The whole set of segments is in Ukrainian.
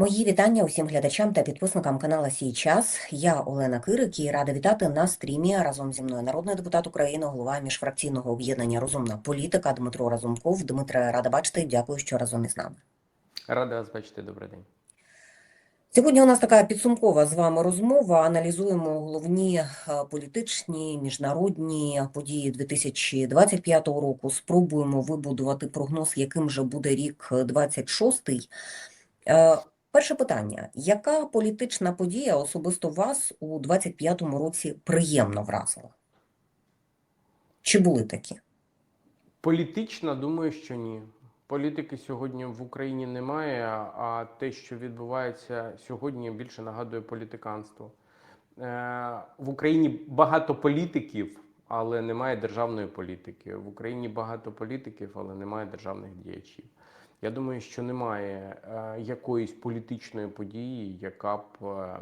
Мої вітання усім глядачам та підписникам канала «Сій час». Я Олена Кирик і рада вітати на стрімі разом зі мною народний депутат України, голова міжфракційного об'єднання Розумна політика Дмитро Разумков. Дмитре, рада бачити. Дякую, що разом із нами. Радий вас бачити. Добрий день. Сьогодні у нас така підсумкова з вами розмова. Аналізуємо головні е, політичні міжнародні події 2025 року. Спробуємо вибудувати прогноз, яким же буде рік 26-й. Перше питання: яка політична подія особисто вас у 25-му році приємно вразила? Чи були такі? Політично, думаю, що ні. Політики сьогодні в Україні немає, а те, що відбувається сьогодні, більше нагадує політиканство. Е, В Україні багато політиків, але немає державної політики. В Україні багато політиків, але немає державних діячів. Я думаю, що немає е, якоїсь політичної події, яка б, е,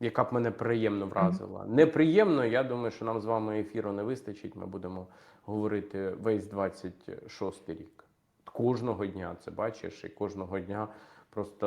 яка б мене приємно вразила. Неприємно, я думаю, що нам з вами ефіру не вистачить. Ми будемо говорити весь 26 рік. Кожного дня це бачиш, і кожного дня просто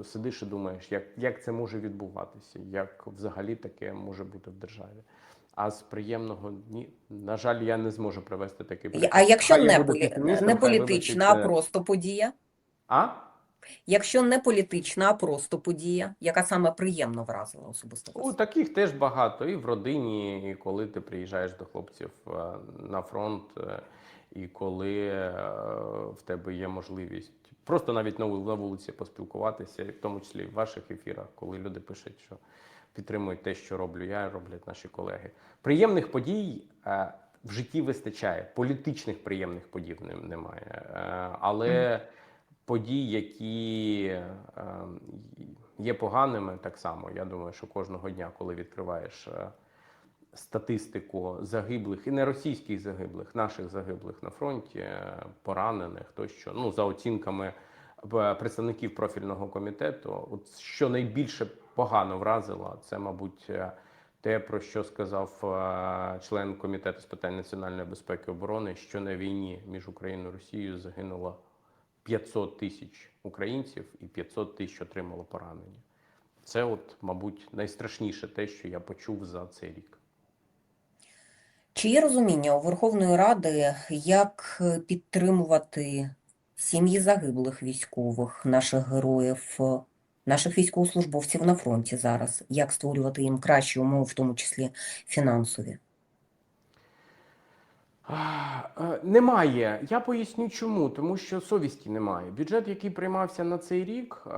е, сидиш і думаєш, як, як це може відбуватися, як взагалі таке може бути в державі. А з приємного ні, на жаль, я не зможу привести такий приклад. А якщо Хай не, полі... не політична, а просто подія? А? Якщо не політична, а просто подія, яка саме приємно вразила особисто У таких теж багато і в родині, і коли ти приїжджаєш до хлопців е, на фронт, е, і коли е, в тебе є можливість просто навіть на на вулиці поспілкуватися, і в тому числі в ваших ефірах, коли люди пишуть, що підтримують те, що роблю я, роблять наші колеги. Приємних подій е, в житті вистачає. Політичних приємних подій нем- немає. Е, Але подій, які е, є поганими, так само. Я думаю, що кожного дня, коли відкриваєш статистику загиблих і не російських загиблих, наших загиблих на фронті, поранених, тощо, ну за оцінками представників профільного комітету, от що найбільше погано вразило, це, мабуть. е, Те, про що сказав е, член комітету з питань національної безпеки і оборони, що на війні між Україною і Росією загинуло 500 тисяч українців і 500 тисяч отримало поранення. Це, от, мабуть, найстрашніше те, що я почув за цей рік. Чи є розуміння у Верховної Ради, як підтримувати сім'ї загиблих військових, наших героїв, наших військовослужбовців на фронті зараз? Як створювати їм кращі умови, в тому числі фінансові? Е, Немає. Я поясню чому. Тому що совісті немає. Бюджет, який приймався на цей рік, е,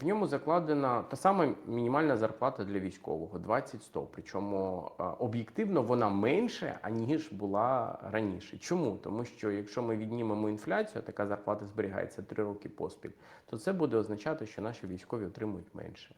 в ньому закладена та сама мінімальна зарплата для військового 20-100. Причому е, об'єктивно вона менше, аніж була раніше. Чому? Тому що якщо ми віднімемо інфляцію, така зарплата зберігається 3 роки поспіль, то це буде означати, що наші військові отримують менше.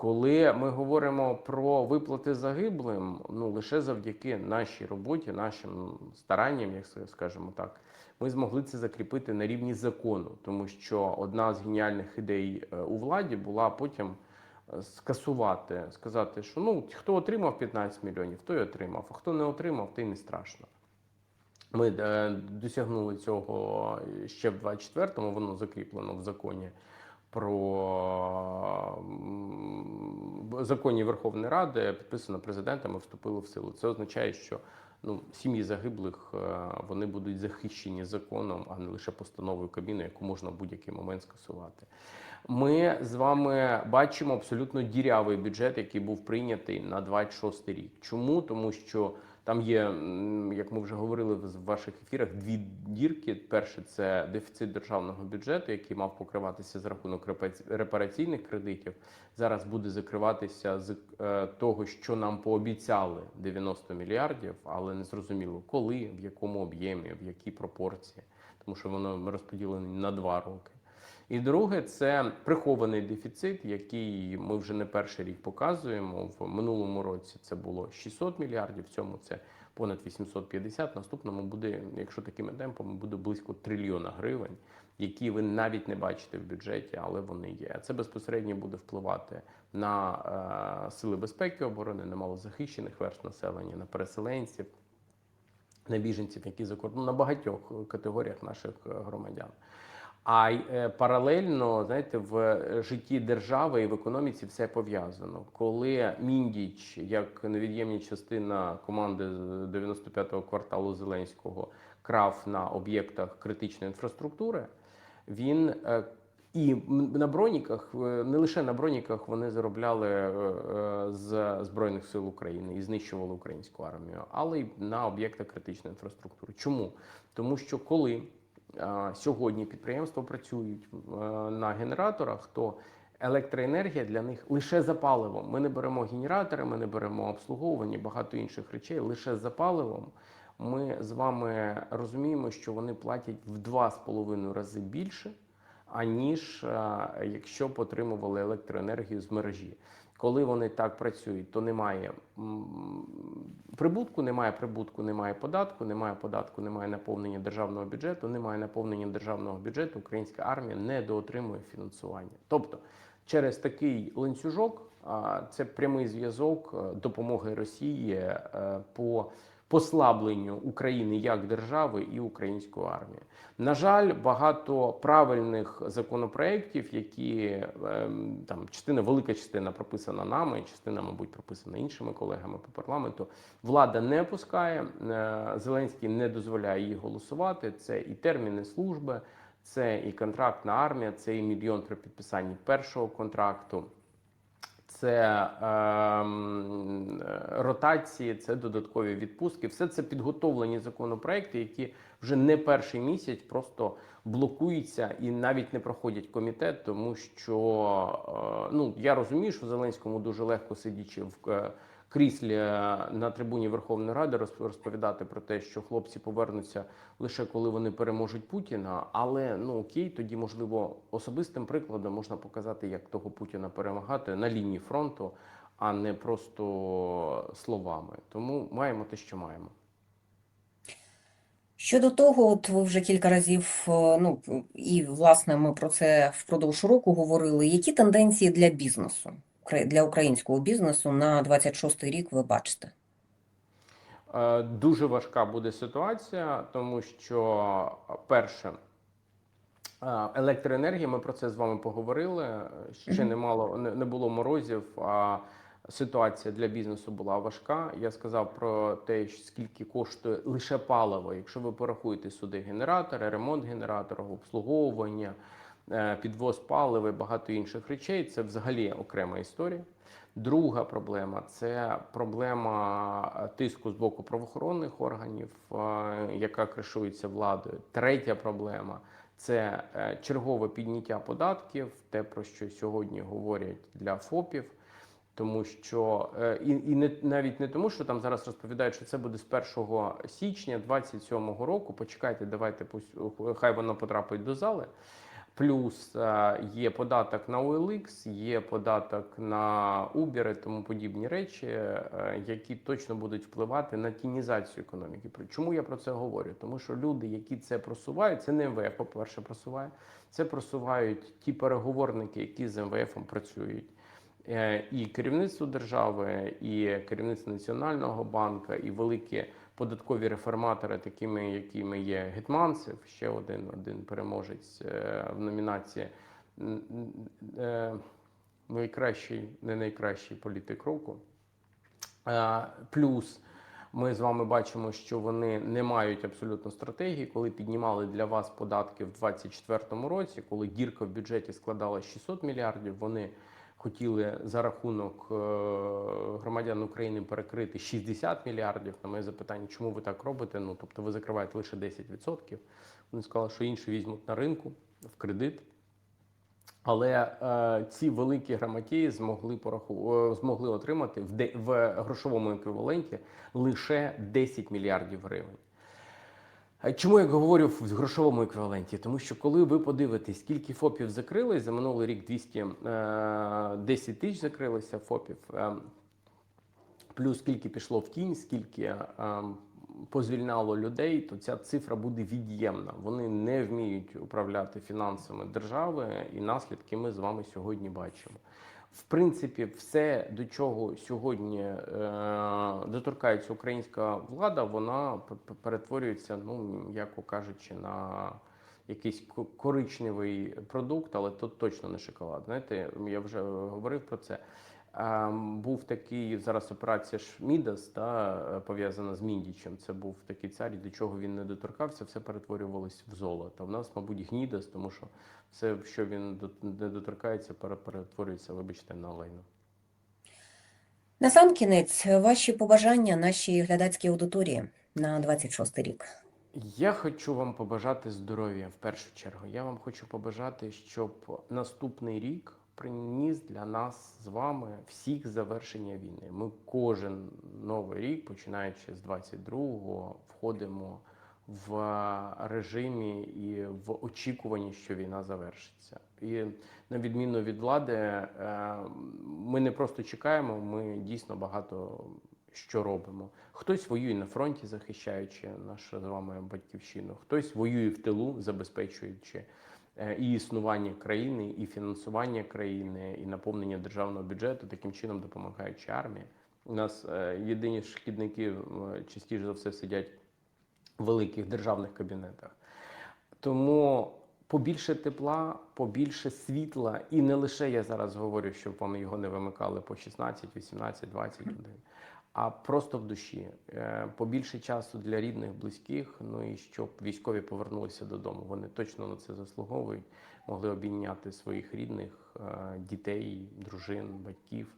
Коли ми говоримо про виплати загиблим, ну лише завдяки нашій роботі, нашим старанням, як скажемо так, ми змогли це закріпити на рівні закону, тому що одна з геніальних ідей е, у владі була потім е, скасувати, сказати, що ну хто отримав 15 мільйонів, той отримав, а хто не отримав, той не страшно. Ми е, досягнули цього ще в 24-му, воно закріплено в законі про законі Верховної Ради, підписано президентом і вступило в силу. Це означає, що ну, сім'ї загиблих е, вони будуть захищені законом, а не лише постановою Кабміну, яку можна в будь-який момент скасувати. Ми з вами бачимо абсолютно дірявий бюджет, який був прийнятий на 26 рік. Чому? Тому що там є, як ми вже говорили в ваших ефірах, дві дірки. Перше це дефіцит державного бюджету, який мав покриватися з рахунок репараційних кредитів. Зараз буде закриватися з е, того, що нам пообіцяли 90 мільярдів, але не зрозуміло коли, в якому об'ємі, в якій пропорції, тому що воно розподілено на два роки. І друге, це прихований дефіцит, який ми вже не перший рік показуємо. В минулому році це було 600 мільярдів, в цьому це понад 850. Наступному буде, якщо такими темпами, буде близько трильйона гривень, які ви навіть не бачите в бюджеті, але вони є. Це безпосередньо буде впливати на е, сили безпеки оборони, на малозахищених верств населення, на переселенців, на біженців, які за кордоном, на багатьох категоріях наших е, громадян. А й, е, паралельно, знаєте, в е, житті держави і в економіці все пов'язано. Коли Міндіч, як невід'ємна частина команди 95-го кварталу Зеленського, крав на об'єктах критичної інфраструктури, він е, і на броніках, е, не лише на броніках, вони заробляли е, е, з Збройних сил України і знищували українську армію, але й на об'єктах критичної інфраструктури. Чому? Тому що коли е, сьогодні підприємства працюють е, на генераторах, то електроенергія для них лише за паливом. Ми не беремо генератори, ми не беремо обслуговування, багато інших речей лише за паливом. Ми з вами розуміємо, що вони платять в два з половиною рази більше, аніж е, якщо б отримували електроенергію з мережі. Коли вони так працюють, то немає прибутку, немає прибутку, немає податку, немає податку, немає наповнення державного бюджету, немає наповнення державного бюджету. Українська армія не доотримує фінансування. Тобто, через такий ланцюжок це прямий зв'язок е, допомоги Росії е, по послабленню України як держави і української армії. На жаль, багато правильних законопроєктів, які ем, там частина, велика частина прописана нами, частина, мабуть, прописана іншими колегами по парламенту. Влада не пускає. е, Зеленський не дозволяє їй голосувати. Це і терміни служби, це і контрактна армія, це і мільйон при підписанні першого контракту. Це ем, ротації, це додаткові відпустки. Все це підготовлені законопроекти, які вже не перший місяць просто блокуються і навіть не проходять комітет, тому що е, ну я розумію, що Зеленському дуже легко сидячи в е, кріслі е, на трибуні Верховної Ради розп- розповідати про те, що хлопці повернуться лише коли вони переможуть Путіна. Але ну окей, тоді можливо особистим прикладом можна показати, як того Путіна перемагати на лінії фронту, а не просто словами. Тому маємо те, що маємо. Щодо того, от ви вже кілька разів, е, ну і власне ми про це впродовж року говорили. Які тенденції для бізнесу, для українського бізнесу на 26-й рік ви бачите? Е, Дуже важка буде ситуація, тому що е, перше. е, Електроенергія, ми про це з вами поговорили. Ще Мгм. не було морозів, а ситуація для бізнесу була важка. Я сказав про те, скільки коштує лише паливо. Якщо ви порахуєте сюди генератори, ремонт генераторів, обслуговування, підвоз палива і багато інших речей, це взагалі окрема історія. Друга проблема це проблема е, тиску з боку правоохоронних органів, е, яка кришується владою. Третя проблема це е, чергове підняття податків, те про що сьогодні говорять для ФОПів. Тому що е, і, і не навіть не тому, що там зараз розповідають, що це буде з 1 січня 27-го року. Почекайте, давайте пусть хай воно потрапить до зали. Плюс е, є податок на OLX, є податок на Uber і тому подібні речі, е, які точно будуть впливати на тінізацію економіки. Чому я про це говорю? Тому що люди, які це просувають, це не МВФ, по-перше, просуває, це просувають ті переговорники, які з МВФ працюють. Е, І керівництво держави, і керівництво Національного банку, і великі податкові реформатори, такими якими є Гетманцев, ще один, один переможець е, в номінації е, найкращий, не найкращий політик року. Е, Плюс ми з вами бачимо, що вони не мають абсолютно стратегії, коли піднімали для вас податки в 2024 році, коли дірка в бюджеті складала 600 мільярдів. Вони хотіли за рахунок е, громадян України перекрити 60 мільярдів. На моє запитання, чому ви так робите? Ну тобто ви закриваєте лише 10%. Вони сказали, що інші візьмуть на ринку в кредит. Але е, ці великі грамотеї змогли пораху... е, змогли отримати в, де... в грошовому еквіваленті лише 10 мільярдів гривень. Чому я говорю в грошовому еквіваленті? Тому що коли ви подивитесь, скільки ФОПів закрились, за минулий рік 210 тисяч закрилося ФОПів, е, плюс скільки пішло в тінь, скільки е, позвільнало людей, то ця цифра буде від'ємна. Вони не вміють управляти фінансами держави, і наслідки ми з вами сьогодні бачимо. В принципі, все, до чого сьогодні е, доторкається українська влада, вона перетворюється, ну м'яко кажучи, на якийсь коричневий продукт, але то точно не шоколад. Знаєте, я вже говорив про це. Ем, Був такий зараз операція Шмідас, та е, пов'язана з Міндічем. Це був такий цар, до чого він не доторкався, все перетворювалось в золото. В нас, мабуть, гнідас, тому що все, що він не доторкається, перетворюється, вибачте, на лайно. На сам кінець, ваші побажання нашій глядацькій аудиторії на 26 рік. Я хочу вам побажати здоров'я в першу чергу. Я вам хочу побажати, щоб наступний рік приніс для нас з вами всіх завершення війни. Ми кожен новий рік, починаючи з 22-го, входимо в режимі і в очікуванні, що війна завершиться. І на відміну від влади, е, ми не просто чекаємо, ми дійсно багато що робимо. Хтось воює на фронті, захищаючи нашу з вами батьківщину, хтось воює в тилу, забезпечуючи е, і існування країни, і фінансування країни, і наповнення державного бюджету, таким чином допомагаючи армії. У нас е, єдині шкідники частіше за все сидять в великих державних кабінетах. Тому побільше тепла, побільше світла, і не лише я зараз говорю, щоб вам його не вимикали по 16, 18, 20 годин, а просто в душі. Е, Побільше часу для рідних, близьких, ну і щоб військові повернулися додому. Вони точно на це заслуговують, могли обійняти своїх рідних, е, дітей, дружин, батьків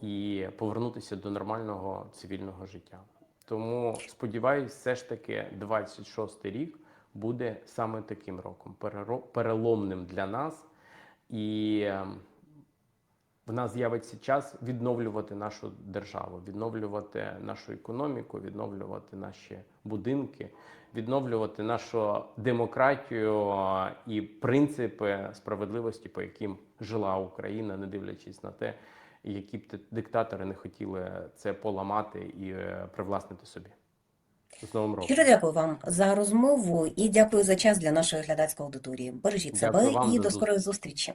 і повернутися до нормального цивільного життя. Тому сподіваюсь, все ж таки 26 рік буде саме таким роком, переломним для нас, і ем, в нас з'явиться час відновлювати нашу державу, відновлювати нашу економіку, відновлювати наші будинки, відновлювати нашу демократію е, і принципи справедливості, по яким жила Україна, не дивлячись на те, які б ди- диктатори не хотіли це поламати і е, привласнити собі. З Новим роком. Щиро дякую вам за розмову і дякую за час для нашої глядацької аудиторії. Бережіть Дякую себе вам і до до скорої зустрічі.